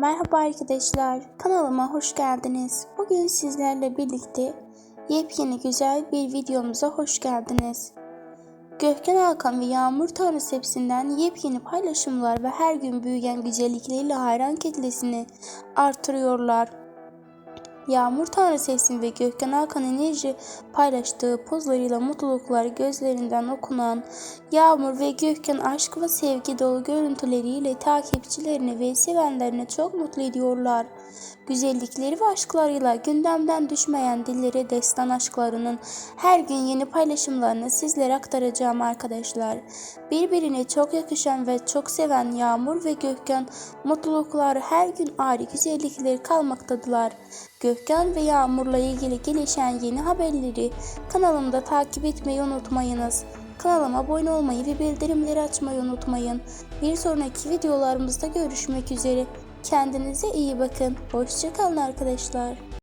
Merhaba arkadaşlar, kanalıma hoş geldiniz. Bugün sizlerle birlikte yepyeni güzel bir videomuza hoş geldiniz. Gökhan Hakan ve Yağmur Tanrısı hepsinden yepyeni paylaşımlar ve her gün büyüyen güzellikleriyle hayran kitlesini artırıyorlar. Yağmur Tanrısı Esin ve Gökhan Hakan enerji paylaştığı pozlarıyla mutluluklar gözlerinden okunan Yağmur ve Gökhan aşk ve sevgi dolu görüntüleriyle takipçilerini ve sevenlerini çok mutlu ediyorlar. Güzellikleri ve aşklarıyla gündemden düşmeyen dillere destan aşklarının her gün yeni paylaşımlarını sizlere aktaracağım arkadaşlar. Birbirine çok yakışan ve çok seven Yağmur ve Gökhan mutluluklar her gün ayrı güzellikleri kalmaktadılar. Gökhan ve Yağmur'la ilgili gelişen yeni haberleri kanalımda takip etmeyi unutmayınız. Kanalıma abone olmayı ve bildirimleri açmayı unutmayın. Bir sonraki videolarımızda görüşmek üzere. Kendinize iyi bakın. Hoşçakalın arkadaşlar.